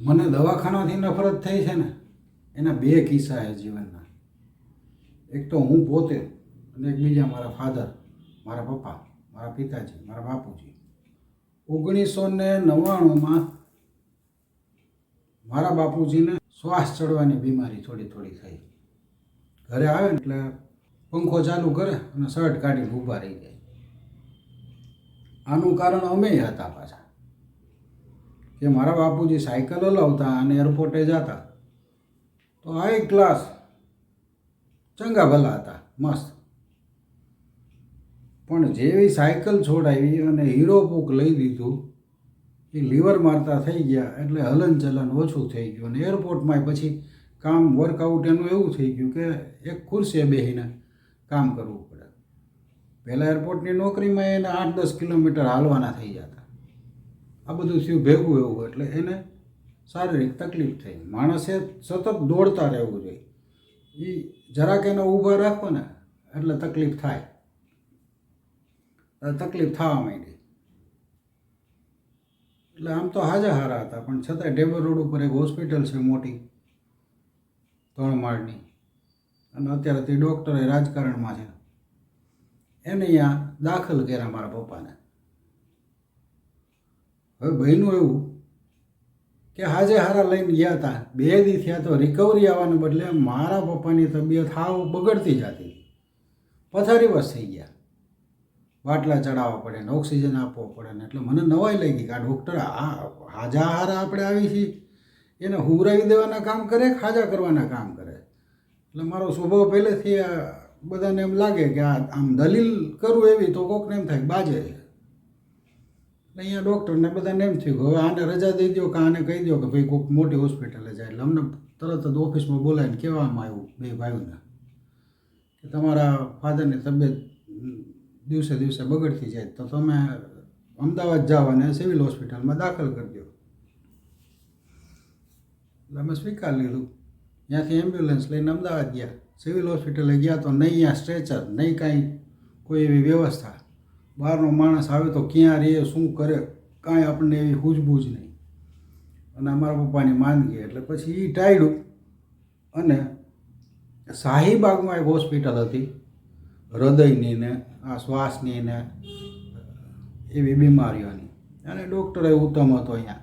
મને દવાખાનાથી નફરત થઈ છે ને, એના બે કિસ્સા છે જીવનના. એક તો હું પોતે અને એક બીજા મારા ફાધર મારા પપ્પા, મારા પિતાજી, મારા બાપુજી. ઓગણીસો ને નવ્વાણુંમાં મારા બાપુજીને શ્વાસ ચડવાની બીમારી થોડી થોડી થઈ. ઘરે આવે એટલે પંખો ચાલુ કરે અને શર્ટ કાઢીને ઊભા રહી જાય. આનું કારણ અમે હતા પાછા. કે મારા બાપુજી સાયકલ હલાવતા અને એરપોર્ટે જતા. તો આ એક ક્લાસ ચંગા ભલા હતા, મસ્ત. પણ જેવી સાયકલ છોડાવી અને હીરો બુક લઈ દીધું, એ લીવર મારતા થઈ ગયા એટલે હલનચલન ઓછું થઈ ગયું અને એરપોર્ટમાં પછી કામ વર્કઆઉટ એનું એવું થઈ ગયું કે એક ખુરશીએ બેસીને કામ કરવું પડે. પહેલાં એરપોર્ટની નોકરીમાં એને આઠ દસ કિલોમીટર હાલવાના થઈ જતા. આ બધું શિવ ભેગું એવું એટલે એને શારીરિક તકલીફ થઈ. માણસે સતત દોડતા રહેવું જોઈએ. એ જરાક એને ઊભા રાખો ને, એટલે તકલીફ થાય. તકલીફ થવા માંડી. એટલે આમ તો હાજા હારા હતા, પણ છતાંય ડેબર રોડ ઉપર એક હોસ્પિટલ છે મોટી ત્રણ માળની અને અત્યારે તે ડૉક્ટરે રાજકારણમાં છે. એને અહીંયા દાખલ કર્યા મારા પપ્પાને. હવે બહેનું એવું કે હાજે હારા લઈને ગયા હતા. બે દી થયા તો રિકવરી આવવાને બદલે મારા પપ્પાની તબિયત હાવ બગડતી જતી. પથારી વસ થઈ ગયા. બાટલા ચડાવવા પડે ને ઓક્સિજન આપવો પડે ને એટલે મને નવાઈ લઈ ગઈ કે આ ડૉક્ટર આ હાજા હારા આપણે આવી છીએ. એને હુરાવી દેવાના કામ કરે ખાજા કરવાના કામ કરે? એટલે મારો સ્વભાવ પહેલેથી બધાને એમ લાગે કે આ આમ દલીલ કરું એવી તો કોકને એમ થાય બાજે અહીંયા ડૉક્ટરને બધાને એમ થયું કે હવે આને રજા દઈ દો કે આને કહી દો કે ભાઈ કોઈક મોટી હોસ્પિટલે જાય. એટલે અમને તરત જ ઓફિસમાં બોલાવીને કહેવામાં આવ્યું બે ભાઈઓને કે તમારા ફાધરની તબિયત દિવસે દિવસે બગડતી જાય તો તમે અમદાવાદ જાઓ અને સિવિલ હોસ્પિટલમાં દાખલ કરી દો એટલે અમે સ્વીકાર લીધું. ત્યાંથી એમ્બ્યુલન્સ લઈને અમદાવાદ ગયા. સિવિલ હોસ્પિટલે ગયા તો નહીં આ સ્ટ્રેચર, નહીં કાંઈ કોઈ એવી વ્યવસ્થા. બહારનો માણસ આવે તો ક્યાં રહે, શું કરે, કાંઈ આપણને એવી હુજબૂજ નહીં. અને અમારા પપ્પાની માંદગી, એટલે પછી એ ટાળ્યું અને શાહીબાગમાં એક હોસ્પિટલ હતી, હૃદયની ને, આ શ્વાસની ને, એવી બીમારીઓની. અને ડૉક્ટર ઉત્તમ હતો અહીંયા.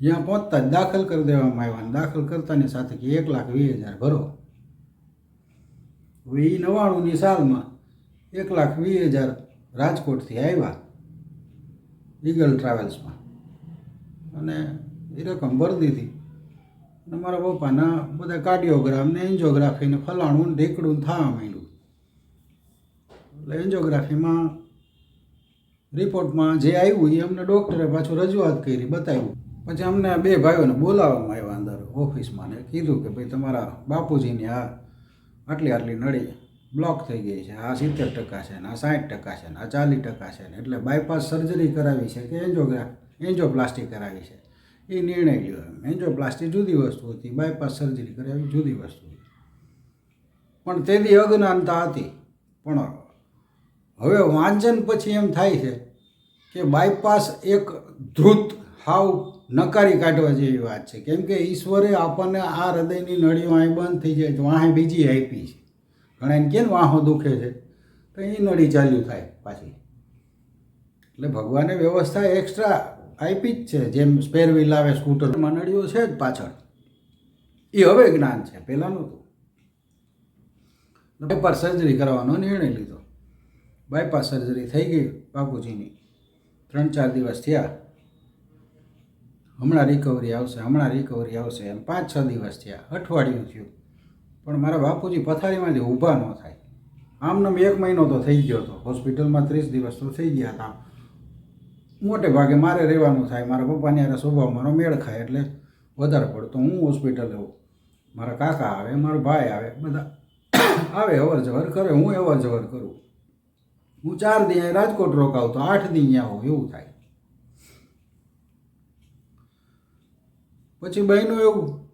જ્યાં પહોંચતા જ દાખલ કરી દેવામાં આવ્યા દાખલ કરતાની સાથે કે એક લાખ વીસ હજાર ભરો. હવે એ નવ્વાણુંની સાલમાં એક લાખ વીસ હજાર રાજકોટથી આવ્યા ઈગલ ટ્રાવેલ્સમાં. અને એ રકમ ભરી દીધી. અને મારા પપ્પાના બધા કાર્ડિયોગ્રામ ને એન્જિયોગ્રાફી ને ફલાણું ને ઢીકડું થવા માંડ્યું. એટલે એન્જિયોગ્રાફીમાં રિપોર્ટમાં જે આવ્યું એ અમને ડૉક્ટરે પાછું રજૂઆત કરી, બતાવ્યું. પછી અમને બે ભાઈઓને બોલાવવામાં આવ્યા અંદર ઓફિસમાં ને કીધું કે ભાઈ તમારા બાપુજીની આ આટલી આટલી નળી બ્લોક થઈ ગઈ છે. આ સિત્તેર ટકા છે ને આ સાઠ ટકા છે ને આ ચાલીસ ટકા છે ને એટલે બાયપાસ સર્જરી કરાવી છે કે એન્જોગ્રાફ એન્જોપ્લાસ્ટી કરાવી છે. એ નિર્ણય લ્યો એમ. એન્જોપ્લાસ્ટી જુદી વસ્તુ હતી બાયપાસ સર્જરી કરાવી જુદી વસ્તુ હતી. પણ તેની અજ્ઞાનતા હતી. પણ હવે વાંચન પછી એમ થાય છે કે બાયપાસ એક ધ્રુત હાવ નકારી કાઢવા જેવી વાત છે. કેમ કે ઈશ્વરે આપણને આ હૃદયની નળીઓ અહીં બંધ થઈ જાય તો વાહે બીજી આપી છે. ઘણા એને કેમ વાહો દુખે છે. તો એ નળી ચાલ્યું થાય પાછી. એટલે ભગવાને વ્યવસ્થા એક્સ્ટ્રા આપી જ છે, જેમ સ્પેર વ્હીલ આવે સ્કૂટરમાં નળીઓ છે જ પાછળ. એ હવે જ્ઞાન છે, પહેલાં નહોતું. બાયપાસ સર્જરી કરવાનો નિર્ણય લીધો. બાયપાસ સર્જરી થઈ ગઈ બાપુજીની. ત્રણ ચાર દિવસ થયા. હમણાં રિકવરી આવશે, હમણાં રિકવરી આવશે એમ પાંચ છ દિવસ થયા. અઠવાડિયું થયું. પણ મારા બાપુજી પથારીમાંથી ઊભા ન થાય. આમનામ એક મહિનો તો થઈ ગયો હતો. હોસ્પિટલમાં ત્રીસ દિવસ તો થઈ ગયા હતા. મોટે ભાગે મારે રહેવાનું થાય. મારા પપ્પાની યારે સ્વભાવ મારો મેળ ખાય એટલે વધારે પડતો હું હોસ્પિટલ આવું મારા કાકા આવે, મારો ભાઈ આવે, બધા આવે અવર જવર કરે, હું અવર જવર કરું. હું ચાર દી રાજકોટ રોકાવું તો આઠ દી અહીંયા હોઉં, એવું થાય. પછી બહેનું એવું.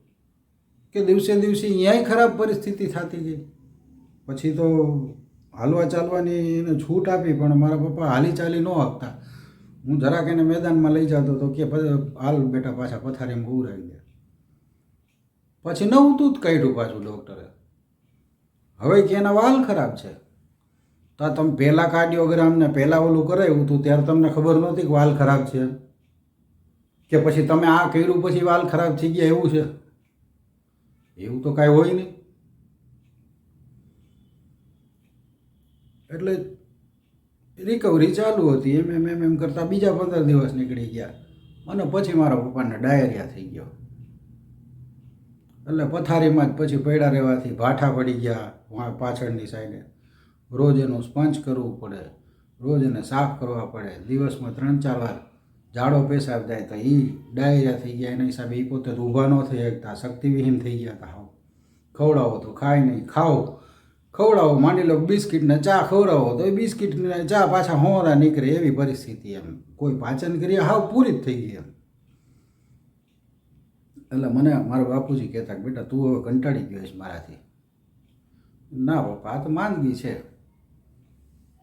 કે દિવસે દિવસે અહીંયાય ખરાબ પરિસ્થિતિ થતી ગઈ. પછી તો હાલવા ચાલવાની એને છૂટ આપી, પણ મારા પપ્પા હાલી ચાલી ન આપતા. હું જરાક એને મેદાનમાં લઈ જતો તો કે હાલ બેટા પાછા પથારી એમ ઉરાવી દે. પછી નવું તું જ કાઢ્યું પાછું ડૉક્ટરે. હવે કે એના વાલ ખરાબ છે. તો તમે પહેલાં કાર્ડિયોગ્રામને પહેલાં ઓલું કરાવ્યું હતું, ત્યારે તમને ખબર નહોતી કે વાલ ખરાબ છે. કે પછી તમે આ કર્યું પછી વાલ ખરાબ થઈ ગયા એવું છે? એવું તો કાંઈ હોય નહીં. એટલે રિકવરી ચાલુ હતી, એમ એમ એમ એમ કરતાં બીજા પંદર દિવસ નીકળી ગયા. અને પછી મારા પપ્પાને ડાયરિયા થઈ ગયો. એટલે પથારીમાં જ પછી પડ્યા રહેવાથી ભાઠા પડી ગયા પાછળની સાઈડે. રોજ એનું સ્પંચ કરવું પડે, રોજ એને સાફ કરવા પડે. દિવસમાં ત્રણ, ચાર વાર ઝાડો પેશાબ જાય તો એ ડાયરિયા થઈ ગયા, એના હિસાબે એ પોતે ઊભા ન થઈ શકતા, શક્તિવિહીન થઈ ગયા હતા હાવ. ખવડાવો તો ખાય નહીં, ખાઓ. ખવડાવો માની લો બિસ્કિટને ચા ખવડાવો તો એ બિસ્કિટને ચા પાછા હોરા નીકળે એવી પરિસ્થિતિ એમ. કોઈ પાચન ક્રિયા હાવ પૂરી જ થઈ ગઈ એમ. એટલે મને, મારા બાપુજી કહેતા કે બેટા તું હવે કંટાળી ગયો છે મારાથી. ના પપ્પા આ તો માંદગી છે.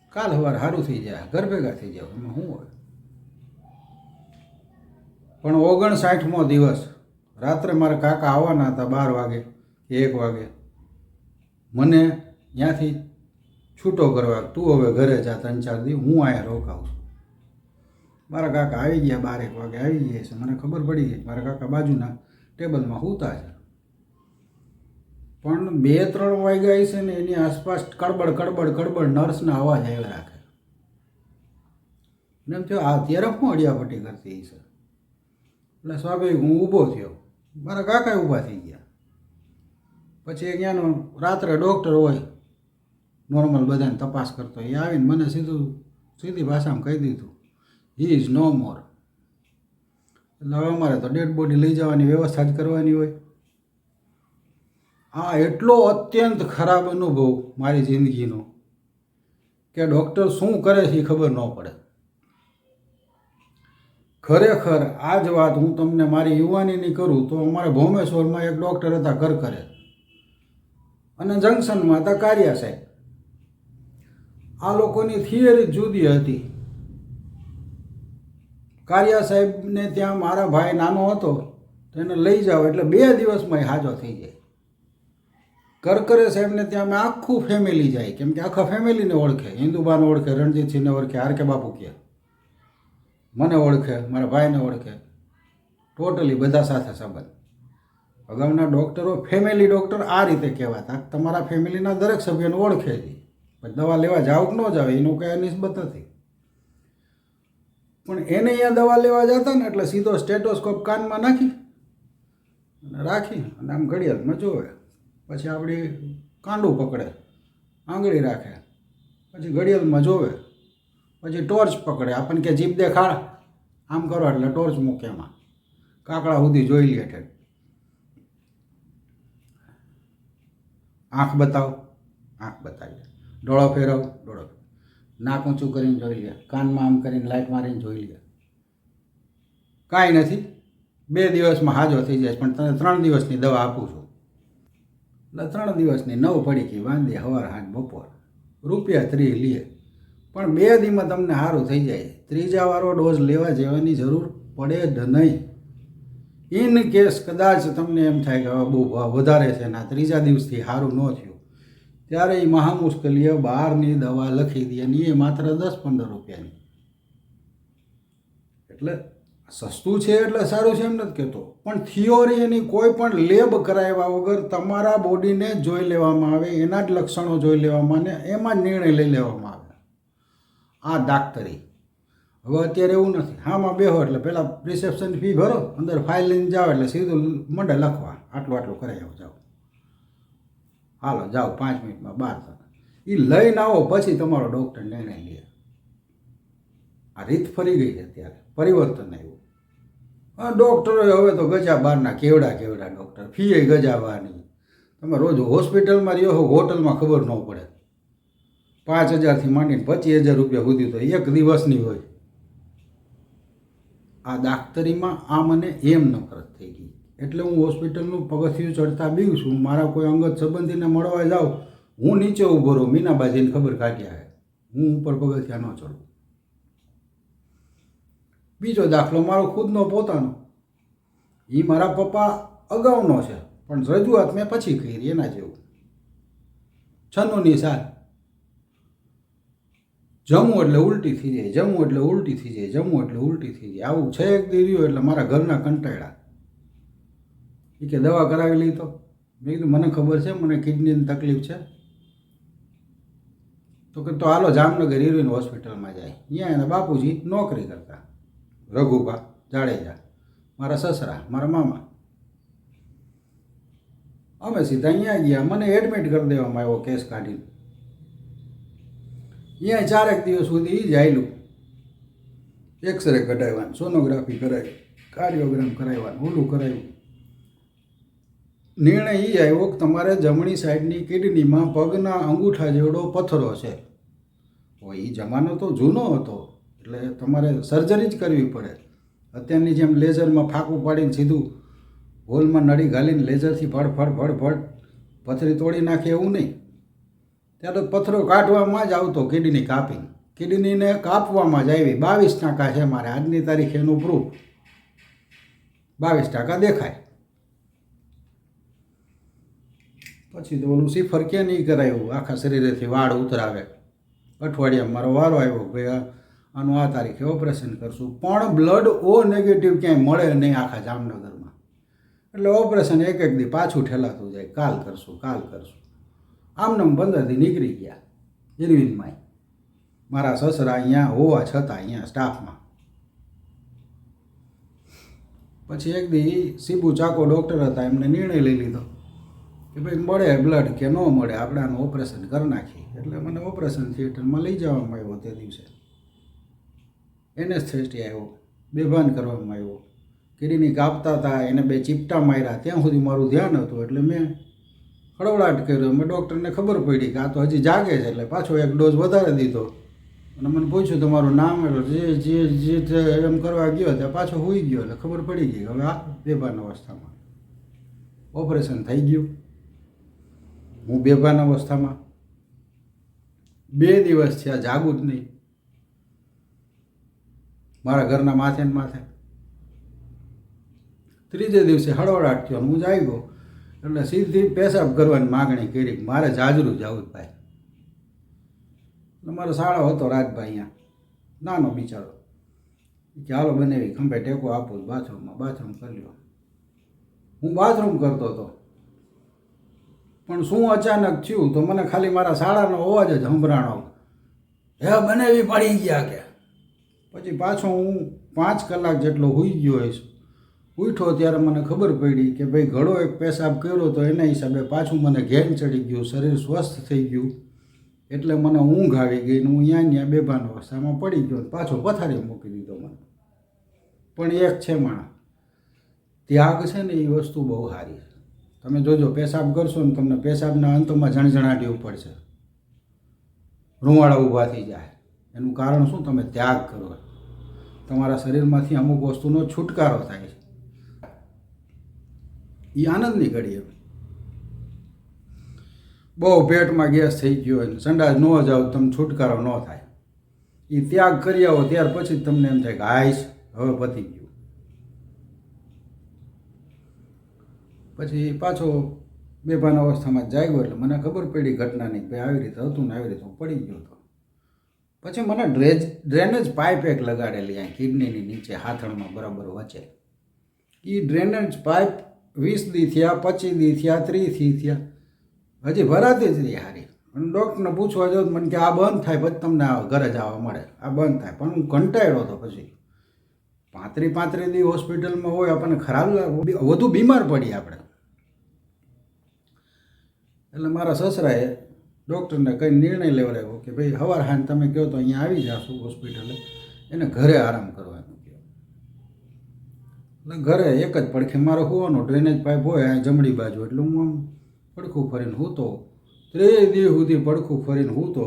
કાલ સવારે સારું થઈ જાય, ઘર ભેગા થઈ જાવ એમાં શું હોય પણ ઓગણસાઠમો દિવસ. રાત્રે મારા કાકા આવવાના હતા બાર વાગે, એક વાગે. મને ત્યાંથી છૂટો કરવા, તું હવે ઘરે જા, ત્રણ ચાર દી હું અહીંયા રોકાઉં છું. મારા કાકા આવી ગયા બાર, એક વાગે આવી ગયા છે. મને ખબર પડી ગઈ. મારા કાકા બાજુના ટેબલમાં સૂતા છે. પણ બે ત્રણ વાગ્યા છે ને, એની આસપાસ કડબડ કડબડ કડબડ નર્સના અવાજ આવ્યા રાખે. એમ થયો, આ અત્યારે હું અડિયાપટ્ટી કરતી છે એટલે સ્વાભાવિક હું ઊભો થયો. મારા કાકા ઊભા થઈ ગયા. પછી અહીંયાનો રાત્રે ડૉક્ટર હોય નોર્મલ બધાને તપાસ કરતો એ આવીને મને સીધું, સીધી ભાષામાં કહી દીધું હી ઇઝ નો મોર એટલે હવે અમારે તો ડેડ બોડી લઈ જવાની વ્યવસ્થા જ કરવાની હોય. આ એટલો અત્યંત ખરાબ અનુભવ મારી જિંદગીનો કે ડૉક્ટર શું કરે છે એ ખબર ન પડે. ખરેખર આ જ વાત હું તમને મારી યુવાનીની કરું તો અમારે ભૌમેશ્વરમાં એક ડૉક્ટર હતા કરકરે અને જંકશનમાં હતા કારિયા સાહેબ. આ લોકોની થિયરી જુદી હતી. કારિયા સાહેબને ત્યાં મારા ભાઈ નાનો હતો, તો એને લઈ જાઓ એટલે બે દિવસમાં એ હાજો થઈ જાય. કરકરે સાહેબને ત્યાં મેં આખું ફેમિલી જાય, કેમ કે આખા ફેમિલીને ઓળખે. હિન્દુબાને ઓળખે, રણજીતસિંહને ઓળખે, આર કે બાપુ કે. મને ઓળખે, મારા ભાઈને ઓળખે. ટોટલી બધા સાથે સંબંધ. અગાઉના ડૉક્ટરો ફેમિલી ડૉક્ટર આ રીતે કહેવાતા તમારા ફેમિલીના દરેક સભ્યને ઓળખે જ પણ દવા લેવા જાવ કે ન જાવ, એનું કંઈ નિસ્બત નથી. પણ એને અહીંયા દવા લેવા જતા ને એટલે સીધો સ્ટેટોસ્કોપ કાનમાં નાખી અને રાખી અને આમ ઘડિયાળમાં જોવે પછી આપણી કાંડું પકડે, આંગળી રાખે. પછી ઘડિયાળમાં જોવે પછી ટોર્ચ પકડે. આપણને કે જીપ દેખાડ. આમ કરો એટલે ટોર્ચ મૂકે એમાં. કાકડા સુધી જોઈ લે ઠેઠ. આંખ બતાવો. આંખ બતાવી ડોળો ફેરવ, ડોળો નાક ઊંચું કરીને જોઈ લે. કાનમાં આમ કરીને લાઇટ મારીને જોઈ લે. કાંઈ નથી. બે દિવસમાં હાજો થઈ જાય પણ તને ત્રણ દિવસની દવા આપું છું. એટલે ત્રણ દિવસની નવ પડી પડીકી વાંદી હવાર હાથ બપોર. રૂપિયા ત્રીસ લે. પણ બે દીમાં તમને સારું થઈ જાય. ત્રીજા વાળો ડોઝ લેવા જવાની જરૂર પડે જ નહીં. ઇન કેસ કદાચ તમને એમ થાય કે બહુ વધારે છે ના ત્રીજા દિવસથી સારું ન થયું. ત્યારે એ મહા મુશ્કેલીએ બહારની દવા લખી દે અને એ માત્ર દસ પંદર રૂપિયાની. એટલે સસ્તું છે એટલે સારું છે એમ નથી કહેતો. પણ થિયોરી એની કોઈ પણ લેબ કરાવ્યા વગર તમારા બોડીને જોઈ લેવામાં આવે, એના જ લક્ષણો જોઈ લેવામાં અને એમાં જ નિર્ણય લઈ લેવામાં આવે આ ડાક્ટરી. હવે અત્યારે એવું નથી. હામાં બેહો એટલે પહેલાં રિસેપ્શન ફી ભરો, અંદર ફાઇલ લઈને જાઓ એટલે સીધું મંડે લખવા. આટલું આટલું કરાવી આવો, જાઓ. હાલો, જાઓ, પાંચ મિનિટમાં બહાર તમે એ લઈને આવો, પછી તમારો ડૉક્ટર નિર્ણય લે. આ રીત ફરી ગઈ છે અત્યારે. પરિવર્તન આવ્યું. હા ડૉક્ટરો હવે તો ગજા બહારના કેવડા કેવડા ડૉક્ટર ફી એ ગજા બહારની તમે રોજ હોસ્પિટલમાં રહ્યો હો, હોટલમાં ખબર ન પડે. પાંચ હજારથી માંડીને પચીસ હજાર રૂપિયા સુધી તો એક દિવસની હોય. આ દાખતરીમાં આ મને એમ નફરત થઈ ગઈ. એટલે હું હોસ્પિટલનું પગથિયું ચડતા બીવું છું. મારા કોઈ અંગત સંબંધીને મળવા જાઉં હું નીચે ઊભો રહું. મીનાબાજીને ખબર કાઢ્યા હે. હું ઉપર પગથિયા ન ચડું. બીજો દાખલો મારો ખુદનો પોતાનો. એ મારા પપ્પા અગાઉનો છે, પણ રજૂઆત મેં પછી કરી એના જેવું. છન્નુની સાલ જમવું એટલે ઉલટી થઈ જાય, જમવું એટલે ઉલટી થઈ જાય, જમવું એટલે ઉલટી થઈ જાય. આવું છે એક દેર્યું એટલે મારા ઘરના કંટાળ્યા. એ કે દવા કરાવી લઈ તો. મેં કીધું, મને ખબર છે, મને કિડનીની તકલીફ છે. તો કે તો હાલો જામનગર હિરોઈન હોસ્પિટલમાં જાય. અહીંયા એના બાપુજી નોકરી કરતા. રઘુભા, જાડેજા, મારા સસરા, મારા મામા. અમે સીધા અહીંયા ગયા. મને એડમિટ કરી દેવામાં આવ્યો કેસ કાઢીને. અહીંયા ચારેક દિવસ સુધી જાયલું એક્સરે કઢાવવાનું, સોનોગ્રાફી કરાવી, કાર્ડિયોગ્રામ કરાવવાનું, ઓલું કરાવ્યું. નિર્ણય એ આવ્યો કે તમારે જમણી સાઈડની કિડનીમાં પગના અંગૂઠા જેવડો પથ્થરો છે. એ જમાનો તો જૂનો હતો, એટલે તમારે સર્જરી જ કરવી પડે. અત્યારની જેમ લેઝરમાં ફાંકું પાડીને સીધું હોલમાં નળી ઘાલીને લેઝરથી ફળ ફળ ફળ ફળ પથરી તોડી નાખે એવું નહીં. ત્યારે પથ્થરો કાઢવામાં જ આવતો કિડની કાપી કિડનીને કાપવામાં જ આવી. બાવીસ ટકા છે મારે. આજની તારીખે એનું પ્રૂફ બાવીસ ટકા દેખાય. પછી તો ઓલું સિફર કે નહીં કરાયું? આખા શરીરેથી વાળ ઉતરાવે. અઠવાડિયામાં મારો વારો આવ્યો કે આનું આ તારીખે ઓપરેશન કરશું. પણ બ્લડ ઓ નેગેટિવ ક્યાંય મળે નહીં આખા જામનગરમાં. એટલે ઓપરેશન એક એક દી પાછું ઠેલાતું જાય. કાલ કરશું કાલ કરશું. આમનામ પંદરથી નીકળી ગયા ઇરવિનમાંય મારા સસરા અહીંયા હોવા છતાં અહીંયા સ્ટાફમાં. પછી એક દી સીબુ ચાકો ડૉક્ટર હતા એમને નિર્ણય લઈ લીધો કે ભાઈ મળે બ્લડ કે ન મળે આપણે આનું ઓપરેશન કરી નાખીએ. એટલે મને ઓપરેશન થિયેટરમાં લઈ જવામાં આવ્યો તે દિવસે. એનેસ્થેસ્ટી આવ્યો, બેભાન કરવામાં આવ્યો. કિડની કાપતા હતા, એને બે ચીપટા માર્યા, ત્યાં સુધી મારું ધ્યાન હતું, એટલે મેં હળવળાટ કર્યો. મેં ડૉક્ટરને ખબર પડી કે આ તો હજી જાગે છે એટલે પાછો એક ડોઝ વધારે દીધો. અને મને પૂછ્યું, તમારું નામ એટલે જે જે જે એમ કરવા ગયો ત્યાં પાછો હોઈ ગયો એટલે ખબર પડી ગઈ હવે આ બેભાન અવસ્થામાં. ઓપરેશન થઈ ગયું. હું બેભાન અવસ્થામાં. બે દિવસ થયા, જાગું જ નહીં. મારા ઘરના માથે ને માથે. ત્રીજે દિવસે હળવળાટ થયો હું જાગ્યો. એટલે સીધી પેશાબ કરવાની માગણી કરી મારે જાજરું જવું ભાઈ. એટલે મારો સાળો હતો રાજભાઈ અહીંયા. નાનો બિચારો. કે હાલો બનાવી ખંભે ટેકો આપો બાથરૂમમાં. બાથરૂમ કરી લ્યો. હું બાથરૂમ કરતો હતો. પણ શું અચાનક થયું તો મને ખાલી મારા શાળાનો અવાજ જ હંભરાણો હે બનાવી પડી ગયા કે. પછી પાછો હું પાંચ કલાક જેટલો હોઈ ગયો હોઈશ. ઉઠ્યો ત્યારે મને ખબર પડી કે ભાઈ ઘણો એક પેશાબ કર્યો તો એના હિસાબે પાછું મને ઘેન ચડી ગયું, શરીર સ્વસ્થ થઈ ગયું. એટલે મને ઊંઘ આવી ગઈ ને હું ત્યાં ત્યાં બેભાન અવસ્થામાં પડી ગયો પાછો પથારી મૂકી દીધો મને. પણ એક છે માણસ, ત્યાગ છે ને એ વસ્તુ બહુ સારી છે. તમે જોજો, પેશાબ કરશો ને તમને પેશાબના અંતમાં જણજણાટી પડશે રૂંવાળા ઊભા થઈ જાય. એનું કારણ શું? તમે ત્યાગ કરો. તમારા શરીરમાંથી અમુક વસ્તુનો છુટકારો થાય છે. એ આનંદની ઘડી હવે. બહુ પેટમાં ગેસ થઈ ગયો હોય સંડાસ ન જાઓ, તમે છુટકારો ન થાય. એ ત્યાગ કરી આવો, ત્યાર પછી તમને એમ થાય કે આઈશ હવે પતી ગયું. પછી પાછો બેભાન અવસ્થામાં જાગ્યો એટલે મને ખબર પડી ઘટનાની કે આવી રીતે હતું ને આવી રીતે હું પડી ગયો હતો. પછી મને ડ્રેજ, ડ્રેનેજ પાઇપ એક લગાડેલી અહીં કિડનીની નીચે હાથણમાં બરાબર વચ્ચે એ ડ્રેનેજ પાઇપ વીસ દી થયા, પચીસ દી થયા, ત્રીસ દી થયા. હજી ભરાતી જ રહી હારી. અને ડૉક્ટરને પૂછવા જાઉં મને કે આ બંધ થાય, પછી તમને ઘરે જ આવવા મળે. આ બંધ થાય. પણ હું કંટાળ્યો હતો પછી. પાંત્રી પાંત્રી દી હોસ્પિટલમાં હોય, આપણને ખરાબ વધુ બીમાર પડીએ આપણે. એટલે મારા સસરાએ ડૉક્ટરને કંઈ નિર્ણય લેવડાવ્યો કે ભાઈ સવાર હાન તમે કહો તો અહીંયા આવી જશું હોસ્પિટલે. એને ઘરે આરામ કરવાનું કહો એટલે ઘરે એક જ પડખે મારો હોવાનો ડ્રેનેજ પાઇપ હોય અહીંયા જમણી બાજુ. એટલે હું આમ પડખું ફરીને હૂતો. ત્રેય દી સુધી પડખું ફરીને હૂતો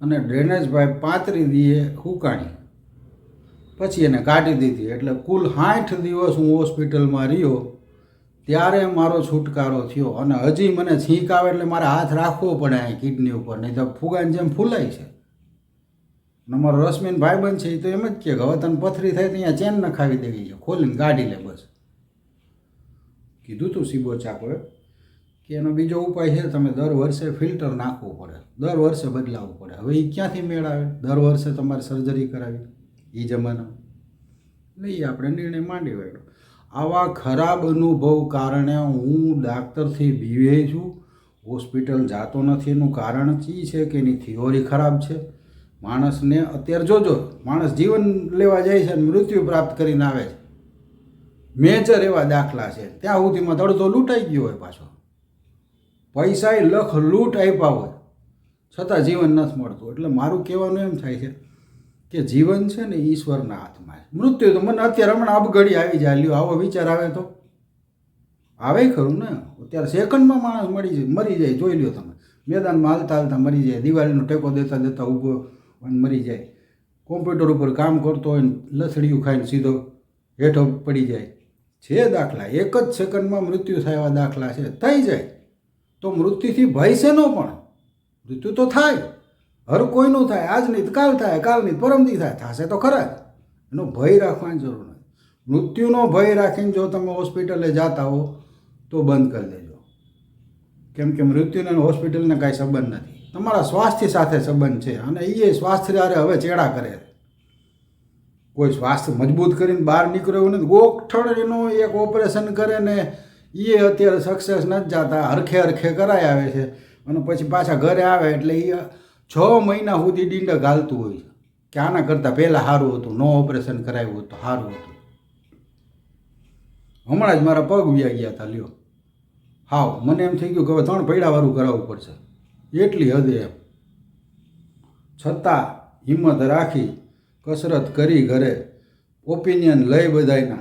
અને ડ્રેનેજ પાઇપ પાતરી દીએ હુકાણી. પછી એને કાઢી દીધી. એટલે કુલ સાઠ દિવસ હું હોસ્પિટલમાં રહ્યો. ત્યારે મારો છુટકારો થયો. અને હજી મને છીંક આવે એટલે મારે હાથ રાખવો પડે કિડની ઉપર. નહીં તો ફુગાની જેમ ફૂલાય છે. અમારો રશ્મિન ભાઈબંધ છે એ તો એમ જ કે હવે તને પથરી થાય તો અહીંયા ચેન નખાવી દેવી છે. ખોલીને ગાડી લે બસ. કીધું તું સીબો ચાકોએ કે એનો બીજો ઉપાય છે, તમે દર વર્ષે ફિલ્ટર નાખવું પડે. દર વર્ષે બદલાવવું પડે. હવે એ ક્યાંથી મેળ આવે દર વર્ષે તમારે સર્જરી કરાવી? એ જમાનામાં. એટલે એ આપણે નિર્ણય માંડી વાળ્યો. આવા ખરાબ અનુભવ કારણે હું ડાક્ટરથી બીવે છું. હોસ્પિટલ જાતો નથી. એનું કારણ ચી છે કે એની થિયોરી ખરાબ છે? માણસને અત્યારે જોજો, માણસ જીવન લેવા જાય છે અને મૃત્યુ પ્રાપ્ત કરીને આવે છે. મેજર એવા દાખલા છે. ત્યાં સુધીમાં ધડતો લૂંટાઈ ગયો હોય પાછો. પૈસા લખ લૂંટ આપ્યા હોય. છતાં જીવન નથી મળતું. એટલે મારું કહેવાનું એમ થાય છે કે જીવન છે ને ઈશ્વરના હાથમાં છે. મૃત્યુ તો મને અત્યારે હમણાં અબઘડી આવી જાય. લ્યો, આવો વિચાર આવે તો. આવે ખરું ને? અત્યારે સેકન્ડમાં માણસ મળી જાય, મરી જાય. જોઈ લ્યો તમે. મેદાનમાં હાલતા હાલતા મરી જાય. દિવાળીનો ટેકો દેતા દેતા ઊભો અને મરી જાય. કોમ્પ્યુટર ઉપર કામ કરતો હોય ને લથડિયું ખાઈને સીધો હેઠો પડી જાય. છે દાખલા, એક જ સેકન્ડમાં મૃત્યુ થાય એવા દાખલા છે, થઈ જાય. તો મૃત્યુથી ભય છે નો પણ? મૃત્યુ તો થાય. હર કોઈનું થાય. આજ નહીં કાલ થાય કાલ નહીં પરમથી થાય. થશે તો ખરા. એનો ભય રાખવાની જરૂર નથી. મૃત્યુનો ભય રાખીને જો તમે હોસ્પિટલે જતા હો, તો બંધ કરી દેજો. કેમ કે મૃત્યુને હોસ્પિટલને કાંઈ સંબંધ નથી. તમારા સ્વાસ્થ્ય સાથે સંબંધ છે અને એ સ્વાસ્થ્ય હારે હવે ચેડા કરે કોઈ સ્વાસ્થ્ય મજબૂત કરીને બહાર નીકળ્યો નથી. ગોઠણનું એક ઓપરેશન કરે ને એ અત્યારે સક્સેસ નથી જતા. હરખે હરખે કરાય આવે છે. અને પછી પાછા ઘરે આવે એટલે એ છ મહિના સુધી ડીંડક ગાલતું હોય છે. કે આના કરતાં પહેલાં સારું હતું. નો ઓપરેશન કરાવ્યું હતું સારું હતું. હમણાં જ મારા પગ વ્યા ગયા હતા લ્યો. હાવ, મને એમ થઈ ગયું કે હવે ત્રણ પૈડાવાળું કરાવવું પડશે. એટલી હદે છતાં હિંમત રાખી કસરત કરી ઘરે. ઓપિનિયન લઈ બધાયના.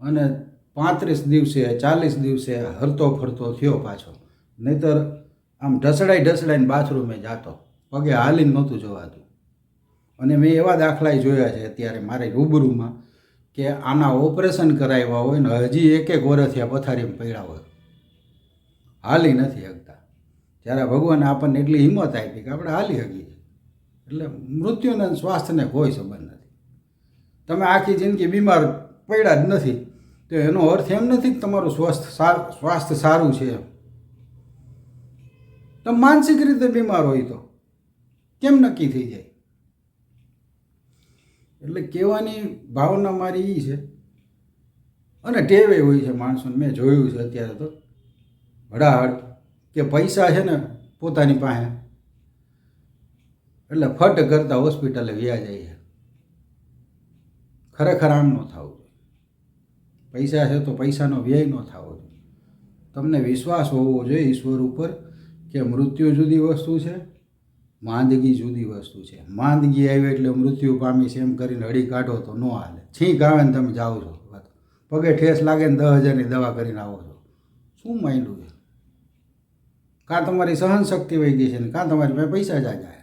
અને પાંત્રીસ દિવસે, ચાલીસ દિવસે હરતો ફરતો થયો પાછો. નહીતર આમ ઢસડાઈ ઢસડાઈને બાથરૂમે જાતો. પગે હાલીને નહોતું જોવાતું. અને મેં એવા દાખલાય જોયા છે અત્યારે મારે રૂબરૂમાં કે આના ઓપરેશન કરાવ્યા હોય ને હજી એક એક વર્ષ આ પથારીમાં પડ્યા હોય. હાલી નથી શકતા ભગવાન આપણને એટલી હિંમત આપી કે આપણે હાલી શકીએ. એટલે મૃત્યુને સ્વાસ્થ્યને કોઈ સંબંધ નથી. તમે આખી જિંદગી બીમાર પડ્યા જ નથી. તો એનો અર્થ એમ નથી કે તમારું સ્વસ્થ સ્વાસ્થ્ય સારું છે એમ. તમે માનસિક રીતે બીમાર હોય તો કેમ નક્કી થઈ જાય? એટલે કહેવાની ભાવના મારી એ છે. અને ટેવે હોય છે માણસોને. મેં જોયું છે અત્યારે તો. હડાહડ કે પૈસા છે ને પોતાની પાસે. એટલે ફટ કરતાં હોસ્પિટલે વ્યા જઈએ. ખરેખર આમ ન થવું જોઈએ. પૈસા છે તો પૈસાનો વ્યય ન થવો જોઈએ. તમને વિશ્વાસ હોવો જોઈએ ઈશ્વર ઉપર કે મૃત્યુ જુદી વસ્તુ છે, માંદગી જુદી વસ્તુ છે. માંદગી આવી એટલે મૃત્યુ પામી છે એમ કરીને અડી કાઢો તો ન હાલે. છીંક આવે ને તમે જાઓ છો. પગે ઠેસ લાગે ને દસ હજારની દવા કરીને આવો છો. શું માંડ્યું? છે કાં તમારી સહન શક્તિ વહી ગઈ છે ને કાં તમારી પાસે પૈસા જાગ્યા